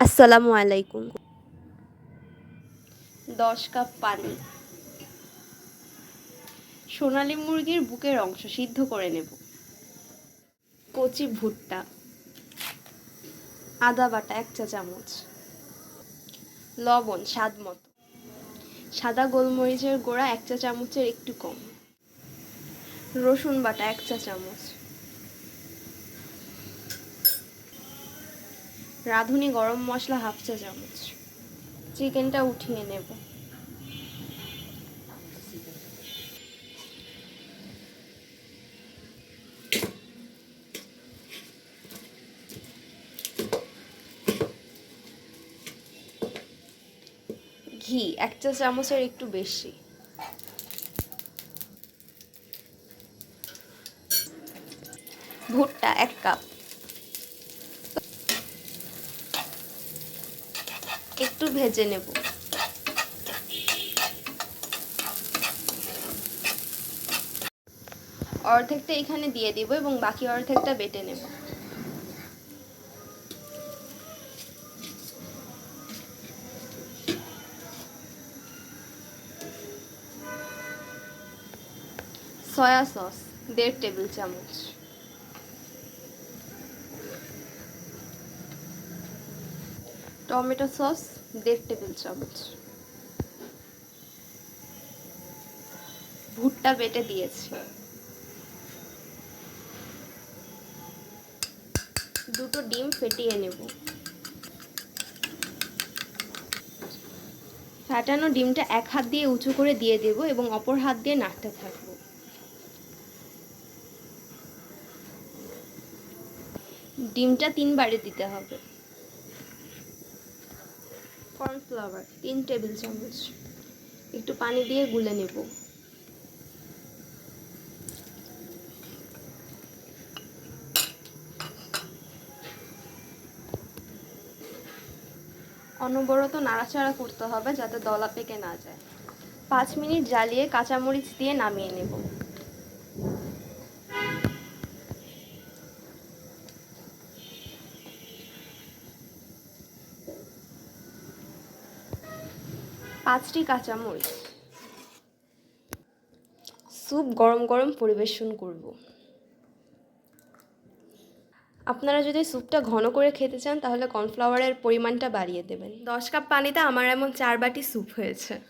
আসসালামু আলাইকুম। দশ কাপ পানি। সোনালি মুরগির বুকের অংশ সিদ্ধ করে নেব। কচি ভুট্টা, আদা বাটা এক চা চামচ, লবণ স্বাদ মতো, সাদা গোলমরিচের গোড়া এক চা চামচের একটু কম, রসুন বাটা এক চা চামচ রাঁধুনি গরম মশলা হাফ চা চামচ। চিকেনটা উঠিয়ে নেব। ঘি, এক চা চামচের একটু বেশি। ভুট্টা, এক কাপ। একটু ভেজে নেব। অর্ধেকটা এখানে দিয়ে দিব এবং বাকি অর্ধেকটা বেটে নেব। সয়া সস, দেড় টেবিল চামচ। টমেটো সস, দেড় টেবিল চামচ। ভুট্টা বেটে দিয়েছি। দুটো ডিম ফেটিয়ে নেব। ফাটানো ডিমটা এক হাত দিয়ে উঁচু করে দিয়ে দেব এবং অপর হাত দিয়ে নাড়তে থাকব। ডিমটা তিনবারে দিতে হবে। কর্নফ্লাওয়ার তিন টেবিল চামচ একটু পানি দিয়ে গুলে নেব। অনবরত নাড়াচাড়া করতে হবে যাতে দলা পেকে না যায়। পাঁচ মিনিট জ্বালিয়ে কাঁচামরিচ দিয়ে নামিয়ে নেব। পাঁচটি কাঁচামরিচ। স্যুপ গরম গরম পরিবেশন করব। আপনারা যদি স্যুপটা ঘন করে খেতে চান, তাহলে কর্নফ্লাওয়ারের পরিমাণটা বাড়িয়ে দেবেন। দশ কাপ পানিতে আমার এমন চার বাটি স্যুপ হয়েছে।